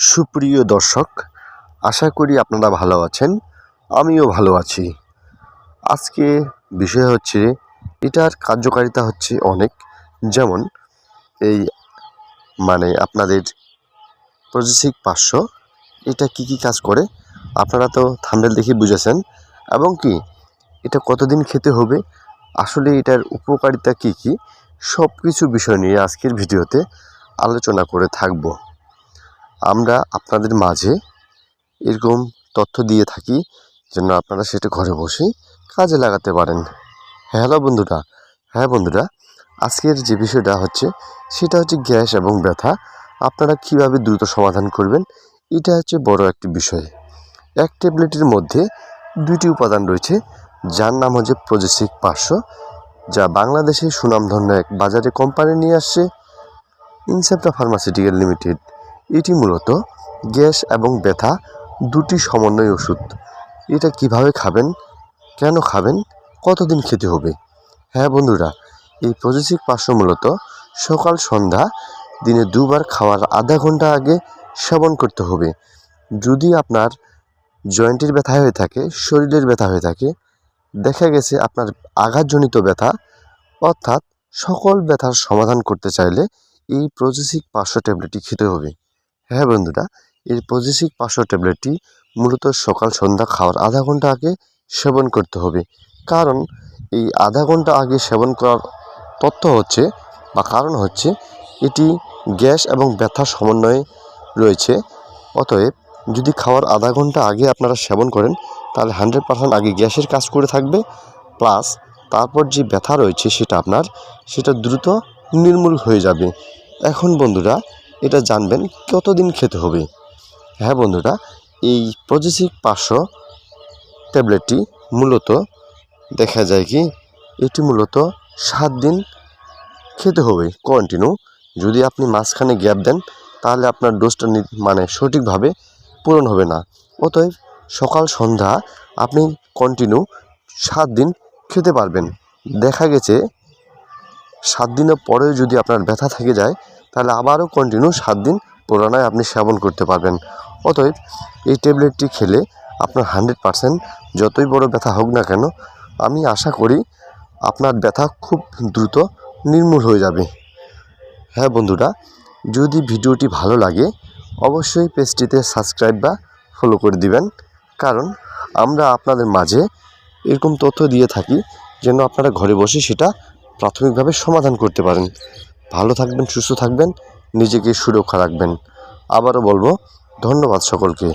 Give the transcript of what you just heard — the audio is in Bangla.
সুপ্রিয় দর্শক, আশা করি আপনারা ভালো আছেন, আমিও ভালো আছি। আজকে বিষয় হচ্ছে, এটার কার্যকারিতা হচ্ছে অনেক। যেমন, এই মানে আপনাদের প্রজেসিক পাঁচশো, এটা কি কি কাজ করে? আপনারা তো থাম্বেল দেখে বুঝেছেন। এবং কি, এটা কতদিন খেতে হবে? আসলে এটার উপকারিতা কি কি? সব কিছু বিষয় নিয়ে আজকের ভিডিওতে আলোচনা করে থাকব। আমরা আপনাদের মাঝে এরকম তথ্য দিয়ে থাকি, যেন আপনারা সেটা ঘরে বসেই কাজে লাগাতে পারেন। হ্যালো বন্ধুরা। হ্যাঁ বন্ধুরা, আজকের যে বিষয়টা হচ্ছে, সেটা হচ্ছে গ্যাস এবং ব্যথা। আপনারা কীভাবে দ্রুত সমাধান করবেন, এটা হচ্ছে বড় একটি বিষয়। এক ট্যাবলেটের মধ্যে দুইটি উপাদান রয়েছে, যার নাম হচ্ছে প্রজেসিক পাঁচশো যা বাংলাদেশে সুনামধন্য এক বাজারে কোম্পানি নিয়ে আসছে, ইনসেপ্টা ফার্মাসিউটিক্যাল লিমিটেড। এটি মূলত গ্যাস এবং ব্যথা দুটি সমন্বয় ওষুধ। এটা কীভাবে খাবেন, কেন খাবেন, কতদিন খেতে হবে? হ্যাঁ বন্ধুরা, এই প্রজেসিক পাঁচশো মূলত সকাল, সন্ধ্যা, দিনে দুবার খাওয়ার আধা ঘণ্টা আগে সেবন করতে হবে। যদি আপনার জয়েন্টের ব্যথা হয়ে থাকে, শরীরের ব্যথা হয়ে থাকে, দেখা গেছে আপনার আঘাতজনিত ব্যথা, অর্থাৎ সকল ব্যথার সমাধান করতে চাইলে এই প্রজেসিক পাঁচশো ট্যাবলেটটি খেতে হবে। হ্যাঁ বন্ধুরা, এই প্রজেসিক পাঁচশো ট্যাবলেটটি মূলত সকাল সন্ধ্যা খাওয়ার আধা ঘণ্টা আগে সেবন করতে হবে। কারণ এই আধা ঘণ্টা আগে সেবন করার তথ্য হচ্ছে বা কারণ হচ্ছে এটি গ্যাস এবং ব্যথার সমন্বয়ে রয়েছে। অতএব যদি খাওয়ার আধা ঘণ্টা আগে আপনারা সেবন করেন, তাহলে হান্ড্রেড পার্সেন্ট আগে গ্যাসের কাজ করে থাকবে। প্লাস তারপর যে ব্যথা রয়েছে সেটা আপনার, সেটা দ্রুত নির্মূল হয়ে যাবে। এখন বন্ধুরা এটা জানবেন কতদিন খেতে হবে। হ্যাঁ বন্ধুরা, এই প্রজেসিক পাঁচশো ট্যাবলেটটি মূলত দেখা যায় কি, এটি মূলত সাত দিন খেতে হবে কন্টিনিউ যদি আপনি মাঝখানে গ্যাপ দেন, তাহলে আপনার ডোজটা মানে সঠিকভাবে পূরণ হবে না। অতএব সকাল, সন্ধ্যা আপনি কন্টিনিউ সাত দিন খেতে পারবেন। দেখা গেছে, সাত দিনের পরেও যদি আপনার ব্যথা থেকে যায় তাহলে আবারও কন্টিনিউ সাত দিন পুরানায় আপনি সেবন করতে পারবেন। অতএব এই ট্যাবলেটটি খেলে আপনার হান্ড্রেড পারসেন্ট যতই বড় ব্যথা হোক না কেন, আমি আশা করি আপনার ব্যথা খুব দ্রুত নির্মূল হয়ে যাবে। হ্যাঁ বন্ধুরা, যদি ভিডিওটি ভালো লাগে, অবশ্যই পেজটিতে সাবস্ক্রাইব বা ফলো করে দিবেন। কারণ আমরা আপনাদের মাঝে এরকম তথ্য দিয়ে থাকি, যেন আপনারা ঘরে বসে সেটা প্রাথমিকভাবে সমাধান করতে পারেন। ভালো থাকবেন সুস্থ থাকবেন নিজেকে সুরক্ষা রাখবেন। আবারও বলব ধন্যবাদ সকলকে।